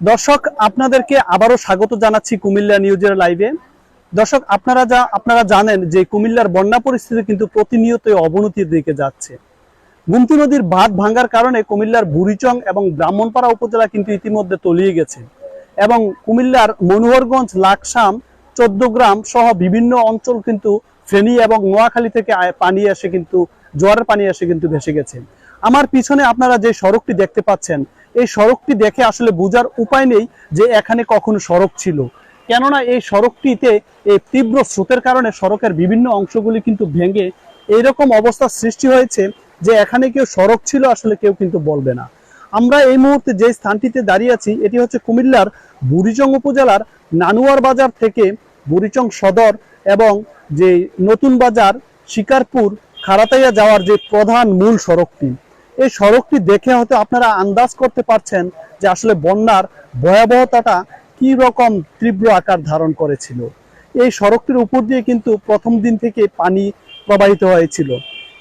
দর্শক, আপনাদেরকে আবারও স্বাগত জানাচ্ছি কুমিল্লা নিউজের লাইভে। দর্শক, আপনারা যা, আপনারা জানেন যে কুমিল্লার বন্যা পরিস্থিতি কিন্তু প্রতিনিয়ত অবনতির দিকে যাচ্ছে। গুমতি নদীর বাঁধ ভাঙ্গার কারণে কুমিল্লার বুড়িচং এবং ব্রাহ্মণপাড়া উপজেলা কিন্তু ইতিমধ্যে তলিয়ে গেছে এবং কুমিল্লার মনোহরগঞ্জ, লাকসাম চোদ্দগ্রাম সহ বিভিন্ন অঞ্চল কিন্তু ফেনী এবং নোয়াখালী থেকে পানি এসে কিন্তু, জোয়ারের পানি এসে কিন্তু ভেসে গেছে। আমার পিছনে আপনারা যে সড়কটি দেখতে পাচ্ছেন এই সড়কটি দেখে আসলে বোঝার উপায় নেই যে এখানে কখনো সড়ক ছিল। কেননা এই সড়কটিতে এই তীব্র স্রোতের কারণে সড়কের বিভিন্ন অংশগুলি কিন্তু ভেঙে এইরকম অবস্থার সৃষ্টি হয়েছে যে এখানে কেউ সড়ক ছিল, আসলে কেউ কিন্তু বলবে না। আমরা এই মুহূর্তে যে স্থানটিতে দাঁড়িয়ে আছি, এটি হচ্ছে কুমিল্লার বুড়িচং উপজেলার নানুয়ার বাজার থেকে বুড়িচং সদর এবং যে নতুন বাজার শিকারপুর খারাতাইয়া যাওয়ার যে প্রধান মূল সড়কটি। এই সড়কটি দেখে হয়তো আপনারা আন্দাজ করতে পারছেন যে আসলে বন্যার ভয়াবহতাটা কি রকম তীব্র আকার ধারণ করেছিল। এই সড়কটির উপর দিয়ে কিন্তু প্রথম দিন থেকে পানি প্রবাহিত হয়েছিল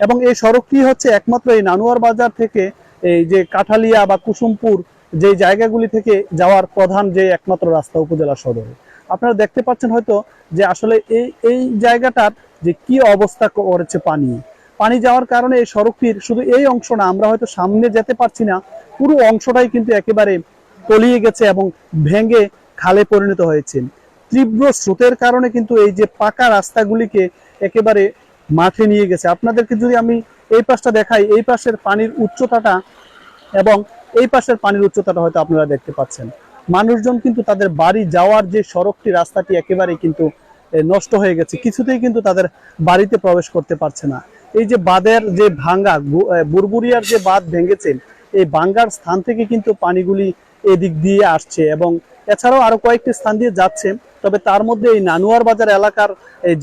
এবং এই সড়কটি হচ্ছে একমাত্র এই নানুয়ার বাজার থেকে এই যে কাঠালিয়া বা কুসুমপুর যে জায়গাগুলি থেকে যাওয়ার প্রধান যে একমাত্র রাস্তা উপজেলা সদরে। আপনারা দেখতে পাচ্ছেন হয়তো যে আসলে এই এই জায়গাটার যে কি অবস্থা করেছে পানি। পানি যাওয়ার কারণে এই সড়কটির শুধু এই অংশ না, আমরা হয়তো সামনে যেতে পারছি না, পুরো অংশটাই কিন্তু একেবারে তলিয়ে গেছে এবং ভেঙে খালে পরিণত হয়েছে। তীব্র স্রোতের কারণে কিন্তু এই যে পাকা রাস্তাগুলিকে একেবারে মাঠে নিয়ে গেছে। আপনাদেরকে যদি আমি এই পাশটা দেখাই, এই পাশের পানির উচ্চতাটা এবং এই পাশের পানির উচ্চতাটা হয়তো আপনারা দেখতে পাচ্ছেন। মানুষজন কিন্তু তাদের বাড়ি যাওয়ার যে সড়কটি, রাস্তাটি একেবারে কিন্তু নষ্ট হয়ে গেছে। কিছুতেই কিন্তু তাদের বাড়িতে প্রবেশ করতে পারছে না। এই যে বাঁধের যে ভাঙ্গা বুরবুরিয়ার যে বাঁধ ভেঙেছেন, এই ভাঙ্গার স্থান থেকে কিন্তু পানিগুলি এদিক দিয়ে আসছে এবং এছাড়াও আরও কয়েকটি স্থান দিয়ে যাচ্ছে। তবে তার মধ্যে এই নানুয়ার বাজার এলাকার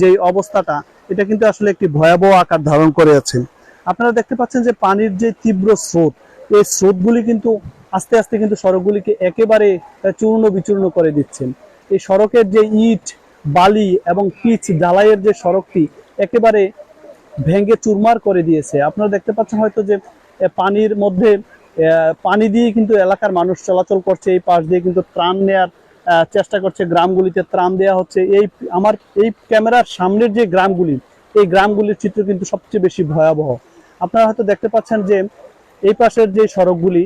যে অবস্থাটা, এটা কিন্তু আসলে একটি ভয়াবহ আকার ধারণ করে আছে। আপনারা দেখতে পাচ্ছেন যে পানির যে তীব্র স্রোত, এই স্রোতগুলি কিন্তু আস্তে আস্তে কিন্তু সড়কগুলিকে একেবারে চূর্ণ বিচূর্ণ করে দিচ্ছেন। এই সড়কের যে ইট, বালি এবং পিচ, ঢালাইয়ের যে সড়কটি একেবারে ভেঙে চুরমার করে দিয়েছে। আপনারা দেখতে পাচ্ছেন হয়তো যে পানির মধ্যে পানি দিয়ে কিন্তু এলাকার মানুষ চলাচল করছে, এই পাশ দিয়ে কিন্তু ত্রাণ নেয়ার চেষ্টা করছে, গ্রামগুলিতে ত্রাণ দেওয়া হচ্ছে। এই, আমার, এই ক্যামেরার সামনের যে গ্রামগুলি, এই গ্রামগুলির চিত্র কিন্তু সবচেয়ে বেশি ভয়াবহ। আপনারা হয়তো দেখতে পাচ্ছেন যে, এই পাশের যে সড়কগুলি,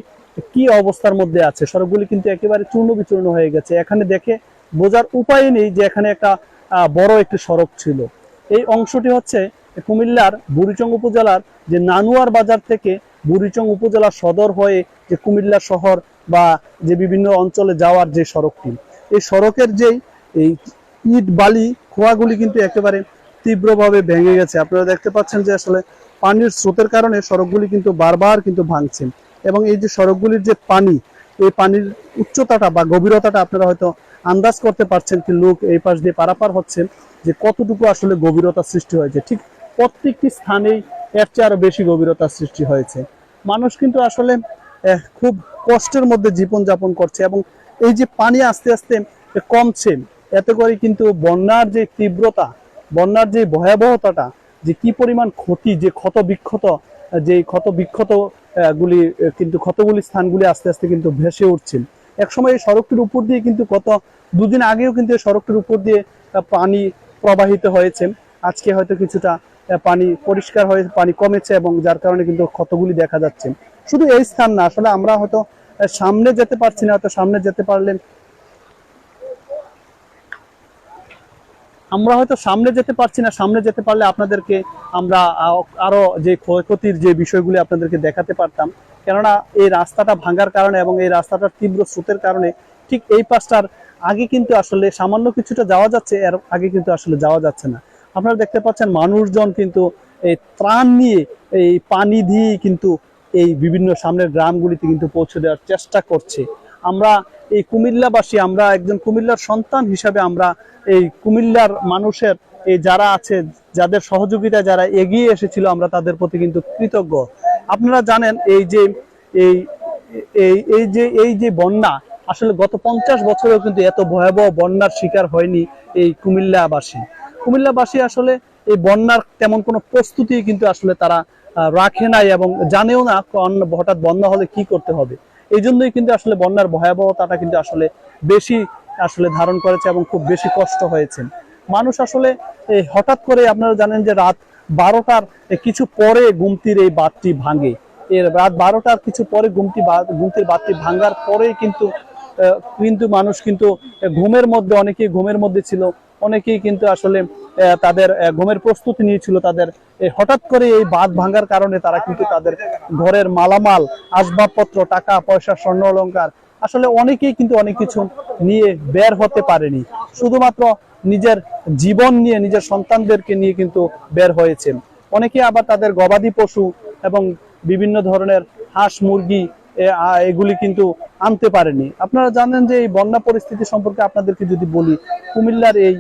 কি অবস্থার মধ্যে আছে? সড়কগুলি কিন্তু একেবারে চূর্ণ বিচূর্ণ হয়ে গেছে। এখানে দেখে বোঝার উপায় নেই যে এখানে একটা বড় একটি সড়ক ছিল। এই অংশটি হচ্ছে কুমিল্লার বুড়িচং উপজেলার যে নানুয়ার বাজার থেকে বুড়িচং উপজেলা সদর হয়ে যে কুমিল্লা শহর বা যে বিভিন্ন অঞ্চলে যাওয়ার যে সড়কটি, এই সড়কের যেই এই ইট বালি খোয়াগুলি কিন্তু একেবারে তীব্রভাবে ভেঙে গেছে। আপনারা দেখতে পাচ্ছেন যে আসলে পানির স্রোতের কারণে সড়কগুলি কিন্তু বারবার কিন্তু ভাঙছে এবং এই যে সড়কগুলির যে পানি, এই পানির উচ্চতাটা বা গভীরতাটা আপনারা হয়তো আন্দাজ করতে পারছেন কি লোক এই পাশ দিয়ে পারাপার হচ্ছেন যে কতটুকু আসলে গভীরতা সৃষ্টি হয়েছে। ঠিক প্রত্যেকটি স্থানেই এর চেয়ে আরও বেশি গভীরতার সৃষ্টি হয়েছে। মানুষ কিন্তু আসলে খুব কষ্টের মধ্যে জীবন যাপন করছে এবং এই যে পানি আস্তে আস্তে কমছে, এতে করে কিন্তু বন্যার যে তীব্রতা, বন্যার যে ভয়াবহতাটা, যে কি পরিমাণ ক্ষতি, যে ক্ষত বিক্ষত, যে ক্ষত বিক্ষত গুলি কিন্তু ক্ষতগুলি স্থানগুলি আস্তে আস্তে কিন্তু ভেসে উঠছে। একসময় এই সড়কটির উপর দিয়ে কিন্তু গত দুদিন আগেও কিন্তু এই সড়কটির উপর দিয়ে পানি প্রবাহিত হয়েছে। আজকে হয়তো কিছুটা পানি পরিষ্কার হয়ে পানি কমেছে এবং যার কারণে কিন্তু ক্ষতগুলি দেখা যাচ্ছে। শুধু এই স্থান না আসলে আমরা হয়তো সামনে যেতে পারছি না হয়তো সামনে যেতে পারলেন। আমরা হয়তো সামনে যেতে পারছি না সামনে যেতে পারলে আপনাদেরকে আমরা আহ, আরও যে ক্ষয়ক্ষতির যে বিষয়গুলি আপনাদেরকে দেখাতে পারতাম। কেননা এই রাস্তাটা ভাঙার কারণে এবং এই রাস্তাটার তীব্র স্রোতের কারণে ঠিক এই পাশটার আগে কিন্তু আসলে সামান্য কিছুটা যাওয়া যাচ্ছে এর আগে কিন্তু আসলে যাওয়া যাচ্ছে না। আপনারা দেখতে পাচ্ছেন মানুষজন কিন্তু এই ত্রাণ নিয়ে এই পানি দিয়ে কিন্তু এই বিভিন্ন সামনের গ্রামগুলিতে কিন্তু পৌঁছে দেওয়ার চেষ্টা করছে। আমরা এই কুমিল্লাবাসী, আমরা একজন কুমিল্লার সন্তান হিসাবে আমরা এই কুমিল্লার মানুষের এই যারা আছে, যাদের সহযোগিতা যারা এগিয়ে এসেছিল, আমরা তাদের প্রতি কিন্তু কৃতজ্ঞ। আপনারা জানেন এই যে, এই এই এই যে এই যে বন্যা, আসলে গত পঞ্চাশ বছরেও কিন্তু এত ভয়াবহ বন্যার শিকার হয়নি এই কুমিল্লাবাসী। কুমিল্লাবাসী আসলে এই বন্যার তেমন কোনো প্রস্তুতি কিন্তু আসলে তারা রাখে নাই এবং জানেও না হঠাৎ বন্যা হলে কি করতে হবে। এই জন্যই কিন্তু আসলে বন্যার ভয়াবহতাটা কিন্তু আসলে বেশি আসলে ধারণ করেছে এবং খুব বেশি কষ্ট হয়েছে। মানুষ আসলে হঠাৎ করে আপনারা জানেন যে রাত বারোটার কিছু পরে গুমতির এই বাঁধটি ভাঙে। এর রাত বারোটার কিছু পরে গুমতি গুমতির বাঁধটি ভাঙার পরেই কিন্তু কিন্তু মানুষ কিন্তু ঘুমের মধ্যে, অনেকেই ঘুমের মধ্যে ছিল, অনেকেই কিন্তু আসলে তাদের ঘুমের প্রস্তুতি নিয়েছিল, তাদের হঠাৎ করে এই বাঁধ ভাঙার কারণে তারা কিন্তু তাদের ঘরের মালামাল, আসবাবপত্র, টাকা, পয়সা, স্বর্ণ, অলংকার, আসলে অনেকেই কিন্তু অনেক কিছু নিয়ে বের হতে পারেনি। শুধুমাত্র নিজের জীবন নিয়ে, নিজের সন্তানদেরকে নিয়ে কিন্তু বের হয়েছেন অনেকে আবার তাদের গবাদি পশু এবং বিভিন্ন ধরনের হাঁস, মুরগি এগুলি কিন্তু আনতে পারেনি। আপনারা জানেন যে এই বন্যা পরিস্থিতি সম্পর্কে আপনাদেরকে যদি বলি, কুমিল্লার এই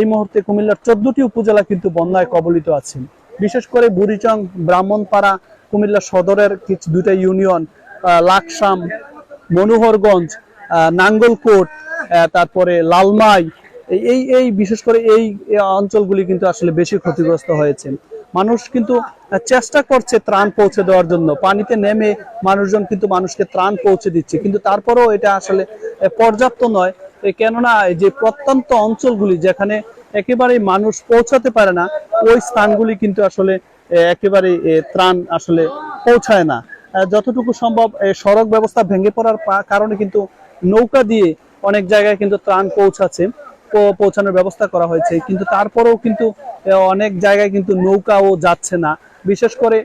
এই মুহূর্তে কুমিল্লার চোদ্দটি উপজেলা কিন্তু বন্যায় কবলিত আছে বিশেষ করে বুড়িচং, ব্রাহ্মণপাড়া, কুমিল্লা সদরের কিছু দুইটা ইউনিয়ন লাকসাম, মনোহরগঞ্জ নাঙ্গলকোট তারপরে লালমাই, এই- এই বিশেষ করে এই অঞ্চলগুলি কিন্তু আসলে বেশি ক্ষতিগ্রস্ত হয়েছে মানুষ কিন্তু চেষ্টা করছে ত্রাণ পৌঁছে দেওয়ার জন্য। পানিতে নেমে মানুষজন কিন্তু মানুষকে ত্রাণ পৌঁছে দিচ্ছে। কিন্তু তারপরেও এটা আসলে পর্যাপ্ত নয়। কেননা যে প্রত্যন্ত অঞ্চলগুলি যেখানে একেবারেই মানুষ পৌঁছাতে পারে না, ওই স্থানগুলি কিন্তু আসলে একেবারে ত্রাণ আসলে পৌঁছায় না। যতটুকু সম্ভব সড়ক ব্যবস্থা ভেঙে পড়ার কারণে কিন্তু নৌকা দিয়ে অনেক জায়গায় কিন্তু ত্রাণ পৌঁছাচ্ছে। পৌঁছানোর ব্যবস্থা করা হয়েছে, কিন্তু তারপরেও কিন্তু অনেক জায়গায় কিন্তু নৌকাও যাচ্ছে না। বিশেষ করে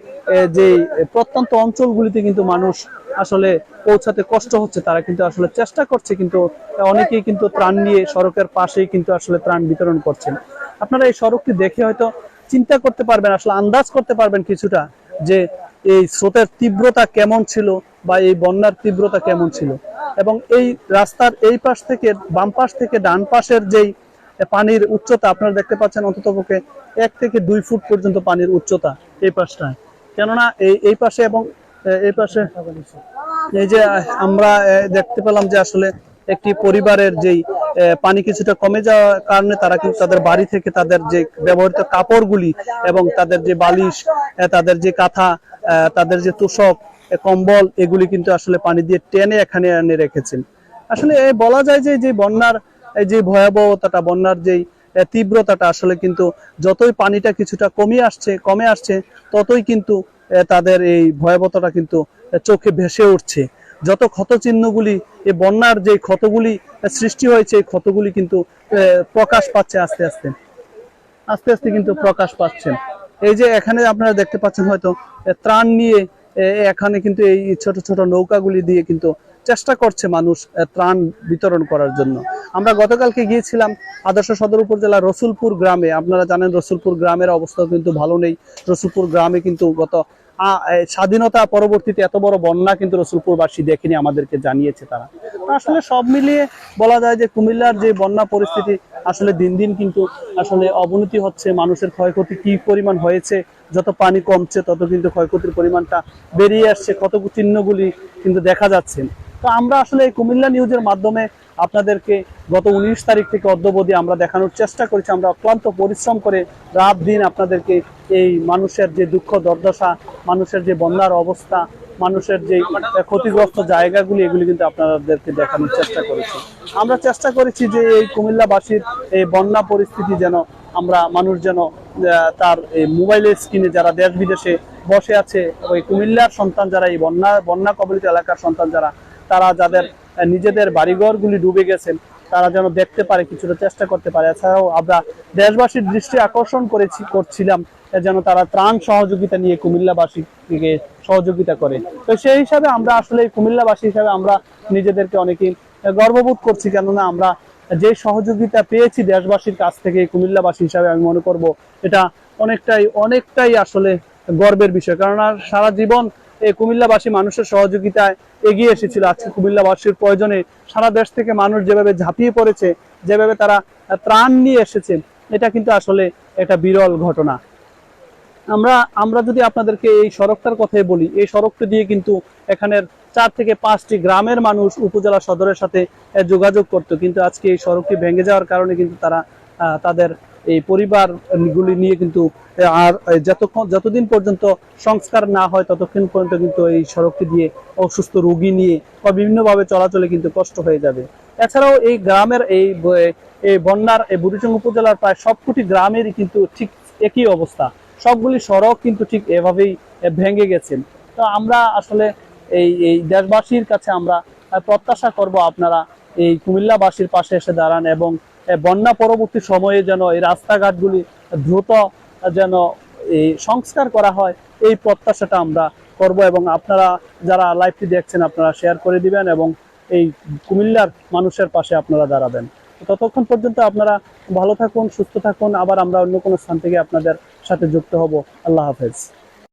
যে প্রত্যন্ত অঞ্চলগুলিতে কিন্তু মানুষ আসলে পৌঁছাতে কষ্ট হচ্ছে, তারা কিন্তু আসলে চেষ্টা করছে, কিন্তু অনেকেই কিন্তু ত্রাণ নিয়ে সড়কের পাশেই কিন্তু আসলে ত্রাণ বিতরণ করছেন। আপনারা এই সড়কটি দেখে হয়তো চিন্তা করতে পারবেন, আসলে আন্দাজ করতে পারবেন কিছুটা, যে এই স্রোতের তীব্রতা কেমন ছিল বা এই বন্যার তীব্রতা কেমন ছিল। এবং এই রাস্তার এই পাশ থেকে বাম পাশ থেকে ডান পাশের যেই পানির উচ্চতা আপনারা দেখতে পাচ্ছেন অন্ততপক্ষে এক থেকে দুই ফুট পর্যন্ত পানির উচ্চতা এই পাশটায়। কেননা এই এই পাশে এবং এই পাশে এই যে আমরা দেখতে পেলাম যে আসলে একটি পরিবারের যেই পানি কিছুটা কমে যাওয়ার কারণে তারা কিন্তু তাদের বাড়ি থেকে তাদের যে ব্যবহৃত কাপড়গুলি এবং তাদের যে বালিশ তাদের যে কাঁথা তাদের যে তোষক কম্বল, এগুলি কিন্তু আসলে পানি দিয়ে টেনে এখানে এনে রেখেছেন। আসলে বলা যায় যে যে বন্যার যে ভয়াবহতাটা, বন্যার যেই তীব্রতাটা আসলে কিন্তু যতই পানিটা কিছুটা কমে আসছে কমে আসছে, ততই কিন্তু তাদের এই ভয়াবহতাটা কিন্তু চোখে ভেসে উঠছে। যত ক্ষত চিহ্নগুলি এই বন্যার যে ক্ষতগুলি সৃষ্টি হয়েছে, এই ক্ষতগুলি কিন্তু প্রকাশ পাচ্ছে আস্তে আস্তে। আস্তে আস্তে কিন্তু প্রকাশ পাচ্ছেন এই যে এখানে আপনারা দেখতে পাচ্ছেন হয়তো ত্রাণ নিয়ে এখানে কিন্তু এই ছোট ছোট নৌকাগুলি দিয়ে কিন্তু চেষ্টা করছে মানুষ ত্রাণ বিতরণ করার জন্য। আমরা গতকালকে গিয়েছিলাম আদর্শ সদর উপজেলা রসুলপুর গ্রামে। আপনারা জানেন রসুলপুর গ্রামের অবস্থা কিন্তু ভালো নেই। রসুলপুর গ্রামে কিন্তু গত স্বাধীনতা পরবর্তীতে এত বড় বন্যা কিন্তু রসুলপুরবাসী দেখেনি, আমাদেরকে জানিয়েছে তারা। আসলে সব মিলিয়ে বলা যায় যে কুমিল্লার যে বন্যা পরিস্থিতি আসলে দিন দিন কিন্তু আসলে অবনতি হচ্ছে, মানুষের ক্ষয়ক্ষতি কি পরিমাণ হয়েছে, যত পানি কমছে তত কিন্তু ক্ষয়ক্ষতির পরিমাণটা বেরিয়ে আসছে, কত চিহ্নগুলি কিন্তু দেখা যাচ্ছে। তো আমরা আসলে এই কুমিল্লা নিউজের মাধ্যমে আপনাদেরকে গত উনিশ তারিখ থেকে অদ্যবধি আমরা দেখানোর চেষ্টা করেছি। আমরা অক্লান্ত পরিশ্রম করে রাত দিন আপনাদেরকে এই মানুষের যে দুঃখ, দুর্দশা, মানুষের যে বন্যার অবস্থা, মানুষের যে ক্ষতিগ্রস্ত জায়গাগুলি, এগুলি কিন্তু আপনাদেরকে দেখানোর চেষ্টা করেছি। আমরা চেষ্টা করেছি যে এই কুমিল্লাবাসীর এই বন্যা পরিস্থিতি যেন আমরা মানুষ যেন তার এই মোবাইলের স্ক্রিনে যারা দেশ বিদেশে বসে আছে, ওই কুমিল্লার সন্তান যারা, এই বন্যা বন্যা কবলিত এলাকার সন্তান যারা, তারা যাদের নিজেদের বাড়িঘরগুলি ডুবে গেছেন, তারা যেন দেখতে পারে, কিছুটা চেষ্টা করতে পারে। এছাড়াও আমরা দেশবাসীর দৃষ্টি আকর্ষণ করেছি, করছিলাম যেন তারা ত্রাণ সহযোগিতা নিয়ে কুমিল্লাবাসীকে সহযোগিতা করে। তো সেই হিসাবে আমরা আসলে কুমিল্লাবাসী হিসাবে আমরা নিজেদেরকে অনেকেই গর্ববোধ করছি, কেননা আমরা যে সহযোগিতা পেয়েছি দেশবাসীর কাছ থেকে কুমিল্লাবাসী হিসাবে, আমি মনে করব এটা অনেকটাই অনেকটাই আসলে গর্বের বিষয়। কেননা সারা জীবন এই কুমিল্লাবাসী মানুষের সহযোগিতায় এগিয়ে এসেছিল। আজকে কুমিল্লাবাসীর প্রয়োজনে সারা দেশ থেকে মানুষ যেভাবে ঝাঁপিয়ে পড়েছে, যেভাবে তারা ত্রাণ নিয়ে এসেছে, এটা কিন্তু আসলে একটা বিরল ঘটনা। আমরা আমরা যদি আপনাদেরকে এই সড়কটার কথাই বলি, এই সড়কটা দিয়ে কিন্তু এখানের চার থেকে পাঁচটি গ্রামের মানুষ উপজেলা সদরের সাথে যোগাযোগ করতো। কিন্তু আজকে এই সড়কটি ভেঙে যাওয়ার কারণে কিন্তু তারা তাদের এই পরিবারগুলি নিয়ে কিন্তু, আর যতক্ষণ, যতদিন পর্যন্ত সংস্কার না হয়, ততক্ষণ পর্যন্ত কিন্তু এই সড়কটি দিয়ে অসুস্থ রোগী নিয়ে বা বিভিন্নভাবে চলাচলে কিন্তু কষ্ট হয়ে যাবে। এছাড়াও এই গ্রামের এই এই বন্যার, এই বুড়িচং উপজেলার প্রায় সবকটি গ্রামেরই কিন্তু ঠিক একই অবস্থা। সবগুলি সড়ক কিন্তু ঠিক এভাবেই ভেঙে গেছেন তো আমরা আসলে এই এই দেশবাসীর কাছে আমরা প্রত্যাশা করব আপনারা এই কুমিল্লাবাসীর পাশে এসে দাঁড়ান এবং বন্যা পরবর্তী সময়ে যেন এই রাস্তাঘাটগুলি দ্রুত যেন এই সংস্কার করা হয়, এই প্রত্যাশাটা আমরা করব এবং আপনারা যারা লাইভটি দেখছেন আপনারা শেয়ার করে দিবেন এবং এই কুমিল্লার মানুষের পাশে আপনারা দাঁড়াবেন। ততক্ষণ পর্যন্ত আপনারা ভালো থাকুন, সুস্থ থাকুন, আবার আমরা অন্য কোনো স্থান থেকে আপনাদের সাথে যুক্ত হব। আল্লাহ হাফেজ।